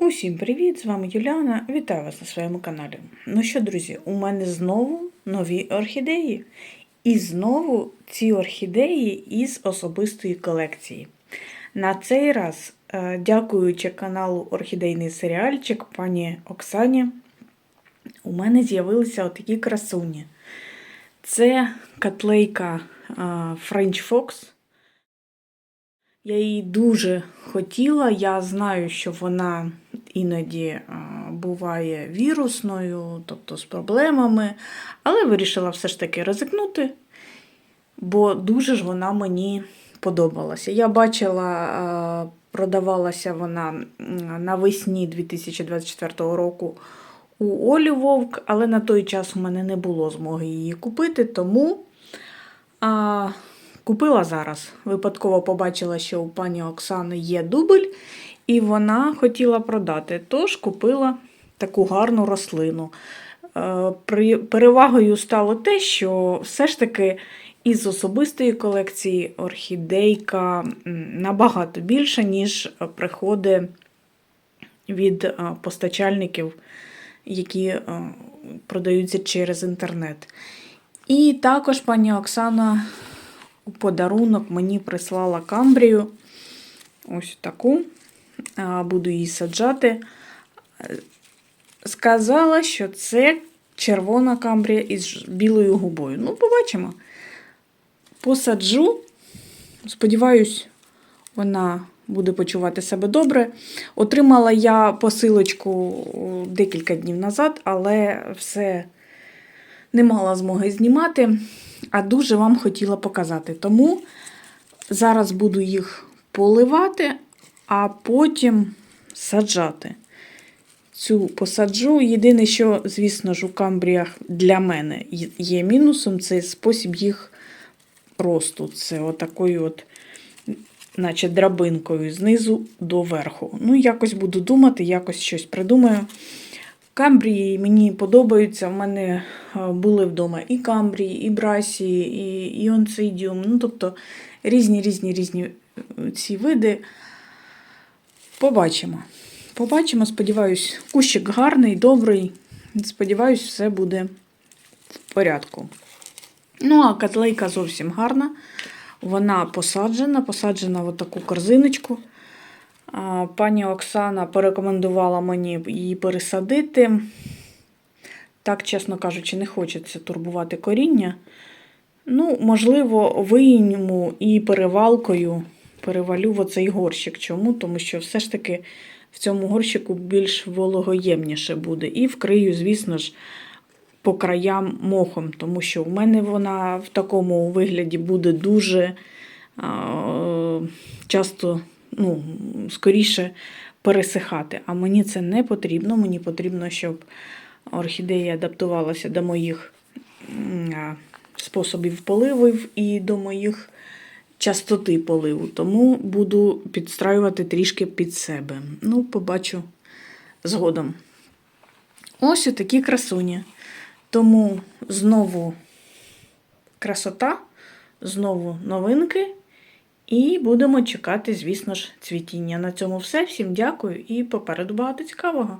Усім привіт! З вами Юліана. Вітаю вас на своєму каналі. Ну що, друзі, у мене знову нові орхідеї. І знову ці орхідеї із особистої колекції. На цей раз, е, дякуючи каналу Орхідейний серіальчик пані Оксані, у мене з'явилися отакі красуні. Це котлейка е, French Fox. Я її дуже хотіла. Я знаю, що вона іноді буває вірусною, тобто з проблемами, але вирішила все ж таки ризикнути, бо дуже ж вона мені подобалася. Я бачила, продавалася вона навесні 2024 року у Олі Вовк, але на той час у мене не було змоги її купити, тому. А, Купила зараз. Випадково побачила, що у пані Оксани є дубль, і вона хотіла продати. Тож купила таку гарну рослину. Е, Перевагою стало те, що все ж таки із особистої колекції орхідейка набагато більше, ніж приходить від е, постачальників, які е, продаються через інтернет. І також пані Оксана у подарунок мені прислала камбрію. Ось таку. Буду її саджати. Сказала, що це червона камбрія із білою губою. Ну, побачимо. Посаджу. Сподіваюсь, вона буде почувати себе добре. Отримала я посилочку декілька днів назад, але все не мала змоги знімати, а дуже вам хотіла показати. Тому зараз буду їх поливати, а потім саджати. Цю посаджу. Єдине, що, звісно ж, у камбріях для мене є мінусом, це спосіб їх росту. Це отакою от, наче драбинкою знизу до верху. Ну, якось буду думати, якось щось придумаю. Камбрії мені подобаються. У мене е, були вдома і камбрії, і брасії, і іонцидіум. Ну, тобто різні різні різні е, ці види. Побачимо. Побачимо, сподіваюсь, кущик гарний, добрий. Сподіваюсь, все буде в порядку. Ну, а котлейка зовсім гарна. Вона посаджена, посаджена в таку корзиночку. Пані Оксана порекомендувала мені її пересадити. Так, чесно кажучи, не хочеться турбувати коріння. Ну, можливо, вийму і перевалкою перевалю в оцей горщик. Чому? Тому що все ж таки в цьому горщику більш вологоємніше буде. І вкрию, звісно ж, по краям мохом, тому що в мене вона в такому вигляді буде дуже часто, ну, скоріше пересихати. А мені це не потрібно. Мені потрібно, щоб орхідея адаптувалася до моїх способів поливів і до моїх частоти поливу. Тому буду підстраювати трішки під себе. Ну, побачу згодом. Ось такі красуні. Тому знову красота, знову новинки. І будемо чекати, звісно ж, цвітіння. На цьому все. Всім дякую і попереду багато цікавого.